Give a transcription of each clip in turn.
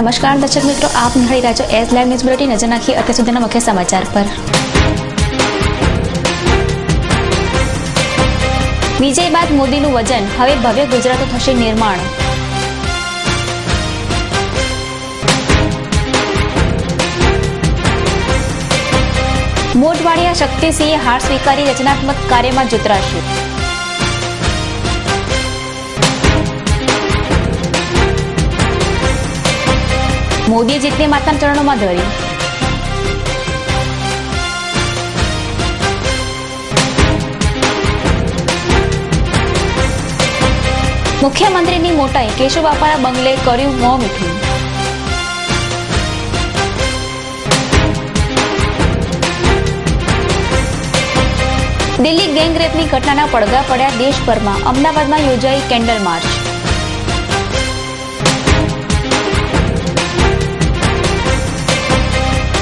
નમસ્કાર દર્શક મિત્રો, આપ નિહાળી રહ્યા છો એસ લાઈવ ન્યૂઝ બુલેટિન નજર નાખી અત્યાર સુધીના મુખ્ય સમાચાર પર. વિજય બાદ મોદીનું વજન, હવે ભવ્ય ગુજરાત થશે નિર્માણ. મોટવાડિયા શક્તિસિંહે હાર સ્વીકારી રચનાત્મક કાર્યમાં જોતરાશે. મોદીએ જીતને માતાના ચરણોમાં ધરી મુખ્યમંત્રીની મોટાઈ કેશુબાપાના બંગલે કર્યું મોં મીઠું. દિલ્હી ગેંગરેપની ઘટનાના પડઘા પડ્યા દેશભરમાં. અમદાવાદમાં યોજાઈ કેન્ડલ માર્ચ.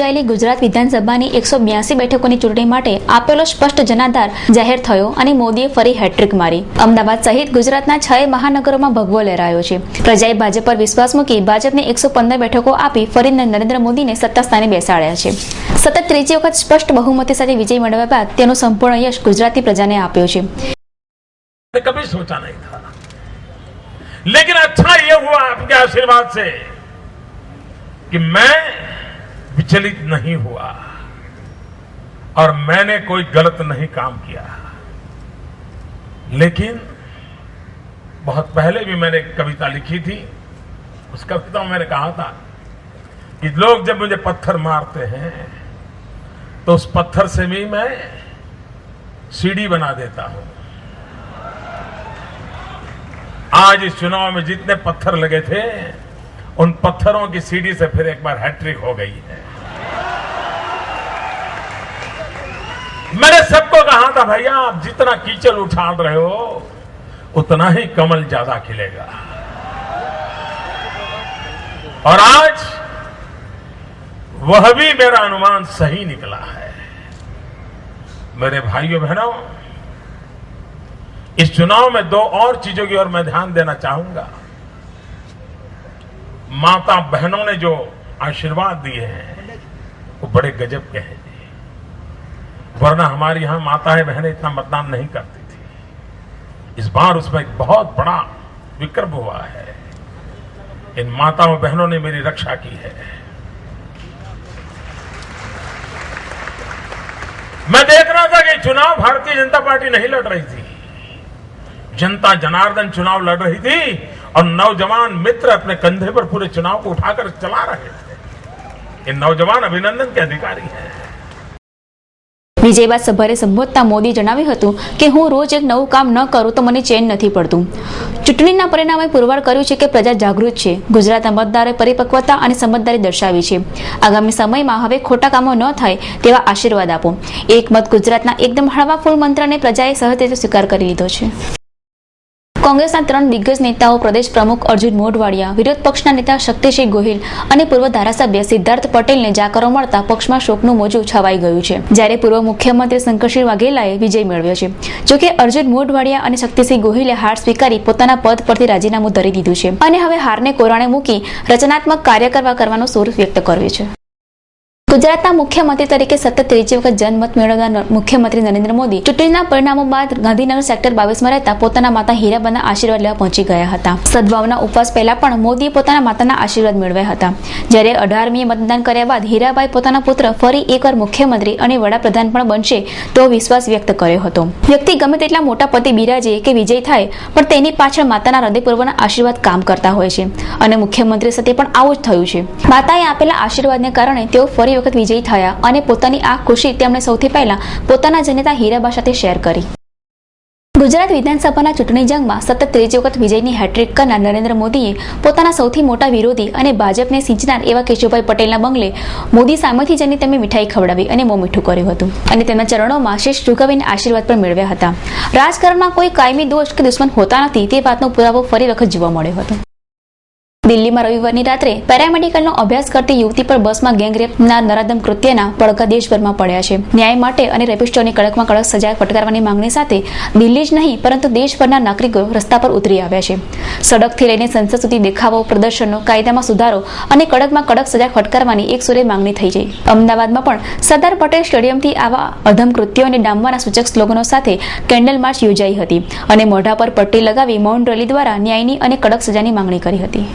યોજાયેલી ગુજરાત વિધાનસભાની એકસો બ્યાસી બેઠકોની ચૂંટણી માટે આપેલો સ્પષ્ટ જનાધાર જાહેર થયો અને મોદીએ ફરી હેટ્રિક મારી. અમદાવાદ સહિત ગુજરાતના છ મહાનગરોમાં ભગવો લહેરાયો છે. પ્રજાએ ભાજપ પર વિશ્વાસ મૂકી ભાજપને એકસો પંદર બેઠકો આપી ફરી નરેન્દ્ર મોદીને સત્તા બેસાડ્યા છે. સતત ત્રીજી વખત સ્પષ્ટ બહુમતી સાથે વિજય મેળવ્યા બાદ તેનો સંપૂર્ણ યશ ગુજરાતી પ્રજાને આપ્યો છે. કભી સોચા નહીં થા. લેકિન અચ્છા યે હુઆ આપકે विचलित नहीं हुआ। और मैंने कोई गलत नहीं काम किया। लेकिन बहुत पहले भी मैंने कविता लिखी थी। उस कविता में मैंने कहा था कि लोग जब मुझे पत्थर मारते हैं तो उस पत्थर से भी मैं सीढ़ी बना देता हूँ। आज इस चुनाव में जितने पत्थर लगे थे, उन पत्थरों की सीढ़ी से फिर एक बार हैट्रिक हो गई है। मैंने सबको कहा था भैया आप जितना कीचड़ उछाल रहे हो, उतना ही कमल ज़्यादा खिलेगा। और आज वह भी मेरा अनुमान सही निकला है। मेरे भाइयों, बहनों, इस चुनाव में दो और चीज़ों की ओर मैं ध्यान देना चाहूँगा। माता बहनों ने जो आशीर्वाद दिए हैं, वो बड़े गजब के हैं। वरना हमारी यहाँ माताएँ बहनें इतना मतदान नहीं करती थी। इस बार उसमें एक बहुत बड़ा विक्रम हुआ है। इन माताओं बहनों ने मेरी रक्षा की है। मैं देख रहा था कि चुनाव भारतीय जनता पार्टी नहीं लड़ रही थी। जनता जनार्दन चुनाव लड़ रही थी और नौजवान मित्र अपने कंधे पर पूरे चुनाव को उठाकर चला रहे थे। ये नौजवान अभिनंदन के अधिकारी हैं। વિજય બાદ સભાને સંબોધતા મોદી જણાવ્યું હતું કે હું રોજ એક નવું કામ ન કરું તો મને ચેન નથી પડતું. ચૂંટણીના પરિણામે પુરવાર કર્યું છે કે પ્રજા જાગૃત છે. ગુજરાતના મતદારે પરિપક્વતા અને સમજદારી દર્શાવી છે. આગામી સમયમાં હવે ખોટા કામો ન થાય તેવા આશીર્વાદ આપો. એક મત ગુજરાતના એકદમ હળવા ફૂલ મંત્રને પ્રજાએ સહજ સ્વીકાર કરી લીધો છે. કોંગ્રેસના ત્રણ દિગ્ગજ નેતાઓ પ્રદેશ પ્રમુખ અર્જુન મોઢવાડિયા, વિરોધ પક્ષના નેતા શક્તિસિંહ ગોહિલ અને પૂર્વ ધારાસભ્ય સિદ્ધાર્થ પટેલને જાકરો મળતા પક્ષમાં શોકનું મોજું છવાઈ ગયું છે. જ્યારે પૂર્વ મુખ્યમંત્રી શંકરસિંહ વાઘેલાએ વિજય મેળવ્યો છે. જોકે અર્જુન મોઢવાડિયા અને શક્તિસિંહ ગોહિલે હાર સ્વીકારી પોતાના પદ પરથી રાજીનામું ધરી દીધું છે. અને હવે હારને કોરાણે મૂકી રચનાત્મક કાર્ય કરવા કરવાનો સુર વ્યક્ત કર્યો છે. ગુજરાતના મુખ્યમંત્રી તરીકે સતત ત્રીજી વખત જનમત મેળવનાર મુખ્યમંત્રી નરેન્દ્ર મોદી ચૂંટણીના પરિણામો બાદ ગાંધીનગર સેક્ટર બાવીસમાં રહેતા પોતાના માતા હીરાબાના આશીર્વાદ લેવા પહોંચી ગયા હતા. સદભાવના ઉપવાસ પહેલા પણ મોદીએ પોતાના માતાના આશીર્વાદ મેળવ્યા હતા. જ્યારે અઢારમીએ મતદાન કર્યા બાદ હીરાબાઈ પોતાના પુત્ર ફરી એકવાર મુખ્યમંત્રી અને વડાપ્રધાન પણ બનશે તો વિશ્વાસ વ્યક્ત કર્યો હતો. વ્યક્તિ ગમે તેટલા મોટા પતિ બિરાજે કે વિજય થાય, પણ તેની પાછળ માતાના હૃદયપૂર્વના આશીર્વાદ કામ કરતા હોય છે. અને મુખ્યમંત્રી સાથે પણ આવું જ થયું છે. માતાએ આપેલા આશીર્વાદને કારણે તેઓ ફરી વખત વિજયી થયા અને પોતાની આ ખુશી તેમણે સૌથી પહેલા પોતાના જનેતા હીરાબા સાથે શેર કરી. ગુજરાત વિધાનસભાના ચૂંટણી જંગમાં સતત ત્રીજી વખત વિજયની હેટ્રિક કરનાર નરેન્દ્ર મોદીએ પોતાના સૌથી મોટા વિરોધી અને ભાજપને સિંચનાર એવા કેશુભાઈ પટેલના બંગલે મોદી સામેથી જઈને તેમને મીઠાઈ ખવડાવી અને મોં મીઠું કર્યું હતું. અને તેમના ચરણોમાં શીશ ઝુકાવીને આશીર્વાદ પણ મેળવ્યા હતા. રાજકારણમાં કોઈ કાયમી દોષ કે દુશ્મન હોતા નથી તે વાતનો પુરાવો ફરી વખત જોવા મળ્યો હતો. દિલ્હીમાં રવિવારની રાત્રે પેરામેડિકલનો અભ્યાસ કરતી યુવતી પર બસમાં ગેંગરેપના નરાધમ કૃત્યના પડઘા દેશભરમાં પડ્યા છે. ન્યાય માટે અને રેપિસ્ટોની કડકમાં કડક સજા ફટકારવાની માંગણી સાથે દિલ્હી જ નહીં, પરંતુ દેશભરના નાગરિકો રસ્તા પર ઉતરી આવ્યા છે. સડકથી લઈને સંસદ સુધી દેખાવો, પ્રદર્શનો, કાયદામાં સુધારો અને કડકમાં કડક સજા ફટકારવાની એક સુરે માંગણી થઈ ગઈ અમદાવાદમાં પણ સરદાર પટેલ સ્ટેડિયમથી આવા અધમ કૃત્યોને ડામવાના સૂચક સ્લોગનો સાથે કેન્ડલ માર્ચ યોજાઈ હતી અને મોઢા પર પટ્ટી લગાવી મૌન રેલી દ્વારા ન્યાયની અને કડક સજાની માંગણી કરી હતી.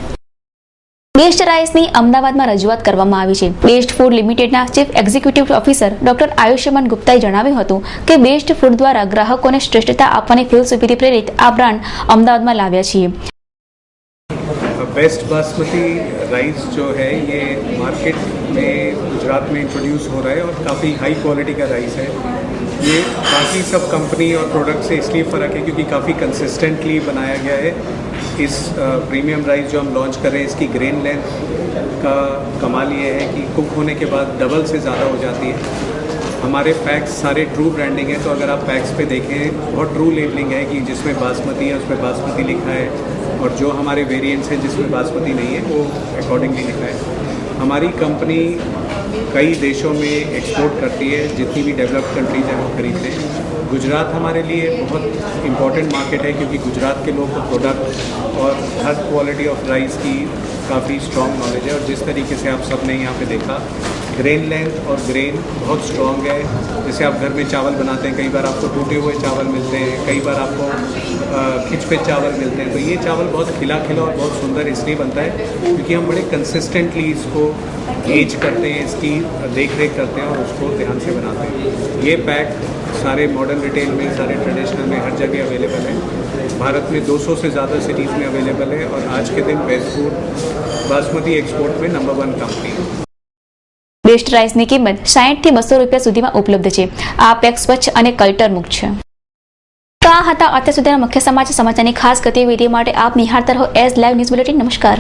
બેસ્ટ રાઇસની અમદાવાદમાં રજૂઆત કરવામાં આવી છે બેસ્ટ ફૂડ લિમિટેડના chief executive officer doctor Ayushman ગુપ્તાએ જણાવ્યું હતું કે બેસ્ટ ફૂડ દ્વારા ગ્રાહકોને શ્રેષ્ઠતા આપવાની ફિલસૂફીથી પ્રેરિત આ બ્રાન્ડ અમદાવાદમાં લાવ્યા છીએ बेस्ट बासमती राइस जो है ये मार्केट में गुजरात में इंट्रोड्यूस हो रहा है और काफ़ी हाई क्वालिटी का राइस है ये बाकी सब कंपनी और प्रोडक्ट से इसलिए फ़र्क है क्योंकि काफ़ी कंसिस्टेंटली बनाया गया है इस प्रीमियम राइस जो हम लॉन्च कर रहे हैं, इसकी ग्रेन लेंथ का कमाल ये है कि कुक होने के बाद डबल से ज़्यादा हो जाती है। हमारे पैक्स सारे ट्रू ब्रांडिंग है तो अगर आप पैक्स पे देखें, बहुत ट्रू लेबलिंग है कि जिसमें बासमती है, उसमें बासमती लिखा है, और जो हमारे वेरिएंट्स हैं जिसमें बासमती नहीं है, वो अकॉर्डिंगली लिखा है। हमारी कंपनी कई देशों में एक्सपोर्ट करती है, जितनी भी डेवलप्ड कंट्रीज़ हैं, वो खरीदते हैं। गुजरात हमारे लिए बहुत इंपॉर्टेंट मार्केट है, क्योंकि गुजरात के लोग को प्रोडक्ट और हर क्वालिटी ऑफ़ राइस की काफ़ी स्ट्रॉन्ग नॉलेज है, और जिस तरीके से आप सबने यहाँ पे देखा ग्रेन लेंथ और ग्रेन बहुत स्ट्रॉन्ग है। जैसे आप घर में चावल बनाते हैं, कई बार आपको टूटे हुए चावल मिलते हैं, कई बार आपको खिचपे चावल मिलते हैं। तो ये चावल बहुत खिला खिला और बहुत सुंदर इसलिए बनता है, क्योंकि हम बड़े कंसिस्टेंटली इसको एज करते हैं इसकी देख रेख करते हैं और उसको ध्यान से बनाते हैं ये पैक सारे मॉडर्न रिटेल में सारे ट्रेडिशनल में हर जगह अवेलेबल है भारत में 200 से ज़्यादा सिटीज़ में अवेलेबल है और आज के दिन बेस्ट फूड बासमती एक्सपोर्ट में नंबर वन कंपनी है બેસ્ટ રાઇસની કિંમત સાહીઠ થી બસો રૂપિયા સુધીમાં ઉપલબ્ધ છે આ પેક સ્વચ્છ અને કલ્ટર મુક્ત છે તો આ હતા અત્યાર સુધીના મુખ્ય સમાચાર સમાચારની ખાસ ગતિવિધિ માટે આપ નિહાળતા રહો એઝ લાઈવ ન્યૂઝ બુલેટિન નમસ્કાર